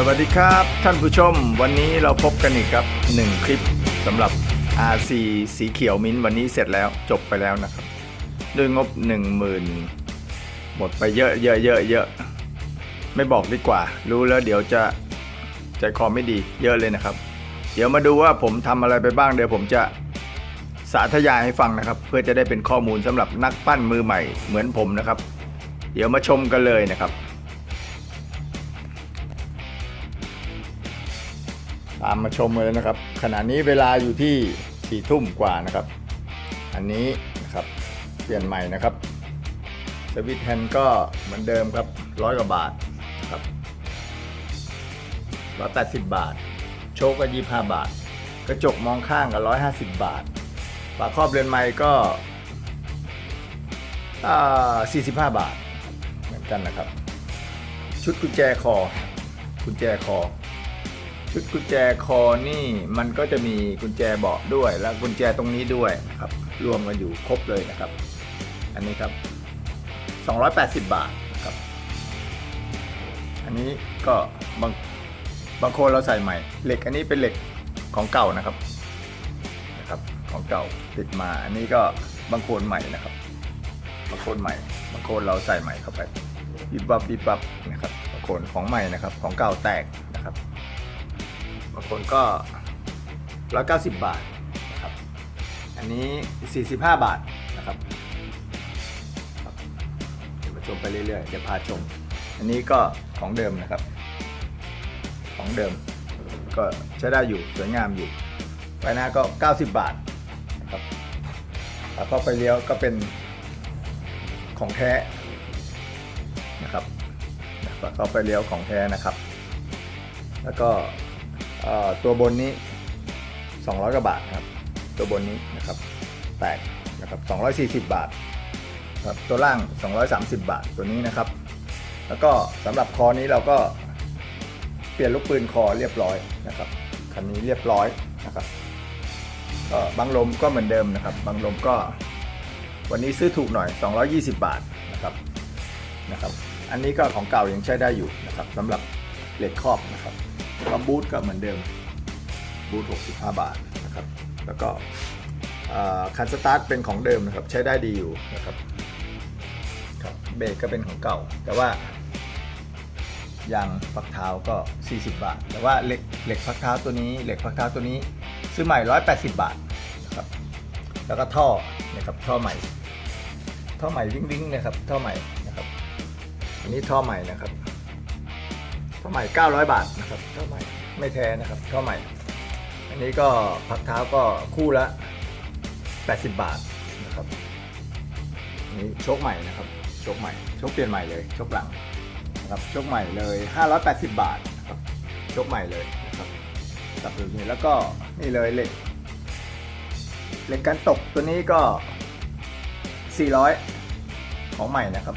สวัสดีครับท่านผู้ชม วันนี้เราพบกันอีกครับ 1 คลิปสำหรับ RC สีเขียวมิ้นท์วันนี้เสร็จแล้วจบไปแล้วนะครับ ด้วยงบ 10,000 หมดไปเยอะเยอะเยอะเยอะไม่บอกดีกว่า รู้แล้วเดี๋ยวจะใจคอไม่ดีเยอะเลยนะครับ เดี๋ยวมาดูว่าผมทำอะไรไปบ้างเดี๋ยวผมจะสาธยายให้ฟังนะครับ เพื่อจะได้เป็นข้อมูลสำหรับนักปั้นมือใหม่เหมือนผมนะครับ เดี๋ยวมาชมกันเลยนะครับามมาชมเลยนะครับ ขณะนี้เวลาอยู่ที่สี่ทุ่มกว่านะครับ อันนี้นะครับเปลี่ยนใหม่นะครับสวิตแฮนก็เหมือนเดิมครับร้อยกว่าบาทครับร้อยแปดสิบบาท โชคก็ยี่ห้าบาท กระจกมองข้างก็ร้อยห้าสิบบาทฝาครอบเรือนไม้ก็สี่สิบห้าบาทเหมือนกันนะครับ ชุดกุญแจคอกุญแจคอ ชุดกุญแจคอนี่มันก็จะมีกุญแจเบาะด้วย แล้วกุญแจตรงนี้ด้วยนะครับรวมกันอยู่ครบเลยนะครับ อันนี้ครับ 280 บาทครับ อันนี้ก็บางบางคนเราใส่ใหม่ เหล็กอันนี้เป็นเหล็กของเก่านะครับนะครับของเก่าติดมาอันนี้ก็บางโคนใหม่นะครับ บางโคนใหม่ บางโคนเราใส่ใหม่เข้าไปบิบบับบิบบับนะครับบางโคนของใหม่นะครับ ของเก่าแตกางคนก็ 190 บาทนะครับ อันนี้ 45 บาทนะครับเดี๋ยวมาชมไปเรื่อยๆ เดี๋ยวพาชม อันนี้ก็ของเดิมนะครับ ของเดิมก็ใช้ได้อยู่สวยงามอยู่ไฟหน้าก็ 90 บาทนะครับแล้วก็ไปเลี้ยวก็เป็นของแท้นะครับแล้วก็ไปเลี้ยวของแท้นะครับ แล้วก็ ตัวบนนี้ 200 กว่าบาทครับ ตัวบนนี้นะครับ แตกนะครับ 240 บาทครับตัวล่าง 230 บาทตัวนี้นะครับ แล้วก็สำหรับคอนี้เราก็เปลี่ยนลูกปืนคอเรียบร้อยนะครับคันนี้เรียบร้อยนะครับก็บังลมก็เหมือนเดิมนะครับบังลมก็วันนี้ซื้อถูกหน่อย 220 บาทนะครับนะครับ อันนี้ก็ของเก่ายังใช้ได้อยู่นะครับสำหรับเหล็กครอบนะครับ ก็บูทก็เหมือนเดิมบูท65 บาทนะครับ แล้วก็คันสตาร์ทเป็นของเดิมนะครับ ใช้ได้ดีอยู่นะครับครับเบรกก็เป็นของเก่า แต่ว่ายางพักเท้าก็ 40 บาท แต่ว่าเหล็กเหล็กพักเท้าตัวนี้ เหล็กพักเท้าตัวนี้ซื้อใหม่ 180 บาทนะครับแล้วก็ท่อนะครับท่อใหม่ ท่อใหม่วิ่งวิ่งๆนะครับท่อใหม่นะครับ อันนี้ท่อใหม่นะครับ ท่อใหม่ 900 บาทนะครับท่อใหม่ไม่แท้นะครับท่อใหม่ อันนี้ก็พักเท้าก็คู่ละ 80 บาทนะครับอันนี้โชคใหม่นะครับโชคใหม่โชคเปลี่ยนใหม่เลยโชคหลังนะครับโชคใหม่เลย 580 บาทนะครับโชคใหม่เลยนะครับตับแบบนี้แล้วก็นี่เลยเหล็กเหล็กกันตกตัวนี้ก็ 400 ของใหม่นะครับ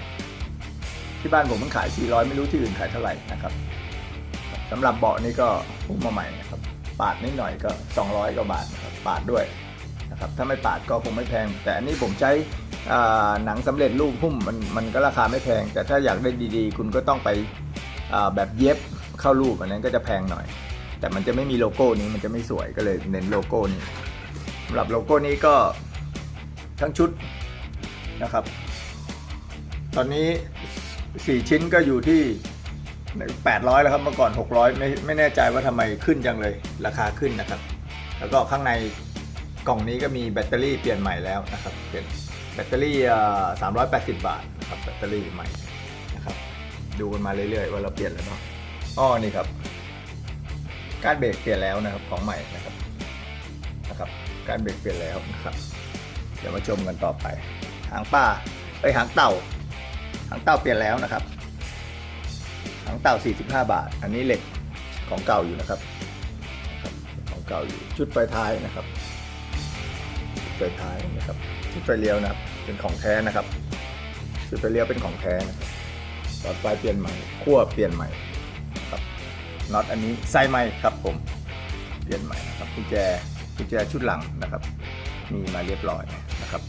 ที่บ้านผมมันขาย 400 ไม่รู้ที่อื่นขายเท่าไหร่นะครับ สำหรับเบาะนี่ก็พุ่มมาใหม่นะครับปาดนิดหน่อยก็ 200กว่าบาทนะครับปาดด้วยนะครับถ้าไม่ปาดก็คงไม่แพง แต่อันนี้ผมใช้หนังสำเร็จรูปหุ้มมันมันก็ราคาไม่แพง แต่ถ้าอยากได้ดีๆ คุณก็ต้องไปแบบเย็บเข้ารูปอันนั้นก็จะแพงหน่อย แต่มันจะไม่มีโลโก้นี้มันจะไม่สวยก็เลยเน้นโลโก้นี้สำหรับโลโก้นี้ก็ทั้งชุดนะครับ ตอนนี้ 4 ชิ้นก็อยู่ที่ 800 แล้วครับเมื่อก่อน 600 ไม่ไม่แน่ใจว่าทำไมขึ้นจังเลยราคาขึ้นนะครับ แล้วก็ข้างในกล่องนี้ก็มีแบตเตอรี่เปลี่ยนใหม่แล้วนะครับเปลี่ยนแบตเตอรี่ 380 บาทนะครับแบตเตอรี่ใหม่นะครับดูกันมาเรื่อยๆว่าเราเปลี่ยนแล้วเนาะอ้อนี่ครับการเบรกเปลี่ยนแล้วนะครับของใหม่นะครับนะครับการเบรกเปลี่ยนแล้วนะครับ เดี๋ยวมาชมกันต่อไป หางป้าไปหางเต่า หางเต่าเปลี่ยนแล้วนะครับ เต่า 45 บาท อันนี้เหล็กของเก่าอยู่นะครับ ของเก่าอยู่ชุดไฟท้ายนะครับชุดไฟท้ายนะครับชุดไฟเลี้ยวนะครับ เป็นของแท้นะครับชุดไฟเลี้ยวเป็นของแท้นะครับหลอดไฟเปลี่ยนใหม่ขั้วเปลี่ยนใหม่นะครับน็อตอันนี้ใส่ใหม่ครับผมเปลี่ยนใหม่นะครับกุญแจกุญแจชุดหลังนะครับ มีมาเรียบร้อยนะครับ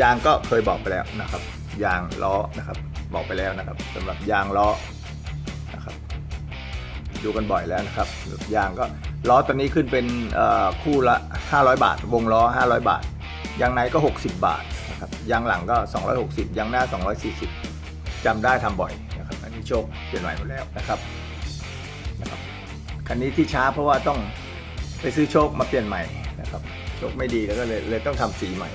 ยางก็เคยบอกไปแล้วนะครับ ยางล้อนะครับ บอกไปแล้วนะครับสำหรับยางล้อนะครับดูกันบ่อยแล้วนะครับยางก็ล้อตัวนี้ขึ้นเป็นเอ่อคู่ละ 500 บาท วงล้อ 500 บาทยางในก็ 60 บาทนะครับยางหลังก็ 260ยางหน้า 240จำได้ทำบ่อยนะครับอันนี้โชคเปลี่ยนใหม่หมดแล้วนะครับนะครับคันนี้ที่ช้าเพราะว่าต้องไปซื้อโชคมาเปลี่ยนใหม่นะครับโชคไม่ดีแล้วก็เลยเลยต้องทำสีใหม่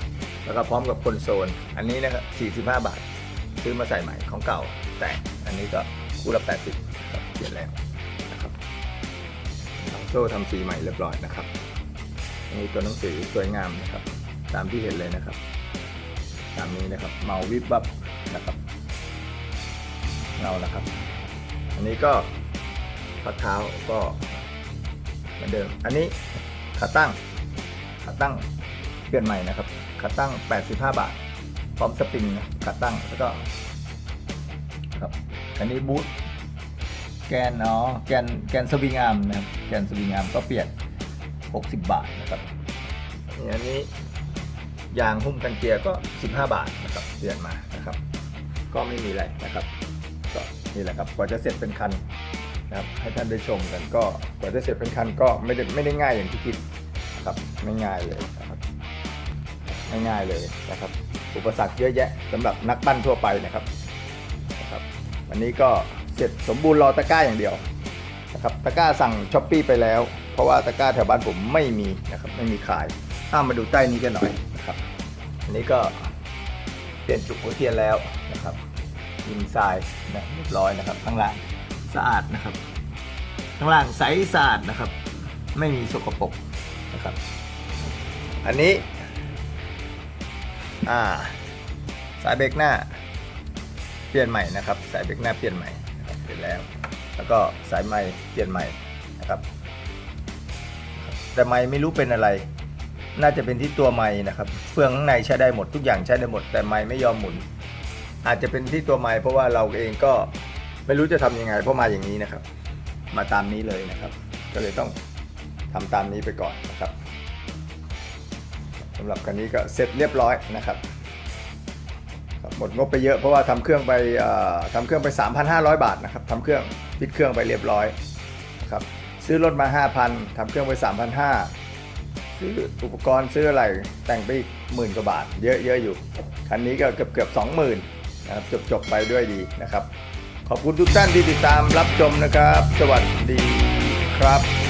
แล้วก็พร้อมกับคนโซลอันนี้นะครับ45 บาท ซื้อมาใส่ใหม่ของเก่า แต่อันนี้ก็คู่ละ 80ครับเปลี่ยนแล้วนะครับทำโซ่ทำสีใหม่เรียบร้อยนะครับอันนี้ตัวหนังสือสวยงามนะครับ ตามที่เห็นเลยนะครับ ตามนี้นะครับเมาวิบวับนะครับเงานะครับ อันนี้ก็พักเท้าก็เหมือนเดิม อันนี้ขาตั้งขาตั้งเปลี่ยนใหม่นะครับขาตั้ง 85 บาท พร้อมสปริงนะขาตั้งแล้วก็ครับอันนี้บูทแกนเนาะแกนแกนสวิงอาร์มนะครับแกนสวิงอาร์มก็เปลี่ยน 60 บาทนะครับอันนี้ยางหุ้มกันเกียร์ก็ 15 บาทนะครับเปลี่ยนมานะครับ ก็ไม่มีอะไรนะครับก็นี่แหละครับกว่าจะเสร็จเป็นคันนะครับให้ท่านได้ชมกันก็กว่าจะเสร็จเป็นคันก็ไม่ได้ไม่ได้ง่ายอย่างที่คิดนะครับไม่ง่ายเลยนะครับไม่ง่ายเลยนะครับ อุปสรรคเยอะแยะสำหรับนักปั้นทั่วไปนะครับนะครับ วันนี้ก็เสร็จสมบูรณ์รอตะกร้าอย่างเดียวนะครับตะกร้าสั่งช้อปปีไปแล้ว เพราะว่าตะกร้าแถวบ้านผมไม่มีนะครับไม่มีขายอ้ามาดูใต้นี้กันหน่อยนะครับอันนี้ก็เปลี่ยนจุกหัวเทียนแล้วนะครับยิงทรายนะเรียบร้อยนะครับ ข้างล่างสะอาดนะครับ ข้างล่างใสสะอาดนะครับ ไม่มีสกปรกนะครับ อันนี้ อ่า สายเบรกหน้า เปลี่ยนใหม่นะครับ สายเบรกหน้าเปลี่ยนใหม่นะครับเปลี่ยนแล้ว แล้วก็สายไม้เปลี่ยนใหม่นะครับ แต่ไม้ไม่รู้เป็นอะไร น่าจะเป็นที่ตัวไม้นะครับเฟืองข้างในใช้ได้หมดทุกอย่างใช้ได้หมด แต่ไม้ไม่ยอมหมุน อาจจะเป็นที่ตัวไม้เพราะว่าเราเองก็ไม่รู้จะทำยังไง เพราะมาอย่างนี้นะครับ มาตามนี้เลยนะครับ ก็เลยต้องทำตามนี้ไปก่อนนะครับ สำหรับคันนี้ก็เสร็จเรียบร้อยนะครับหมดงบไปเยอะเพราะว่าทำเครื่องไปทำเครื่องไป 3,500 บาทนะครับทำเครื่องปิดเครื่องไปเรียบร้อยนะครับซื้อรถมา 5,000ทำเครื่องไป 3,500 ซื้ออุปกรณ์ซื้ออะไรแต่งไปอีกหมื่นกว่าบาท เยอะเยอะอยู่ คันนี้ก็เกือบเกือบสองหมื่นนะครับจบจบไปด้วยดีนะครับ ขอบคุณทุกท่านที่ติดตามรับชมนะครับ สวัสดีครับ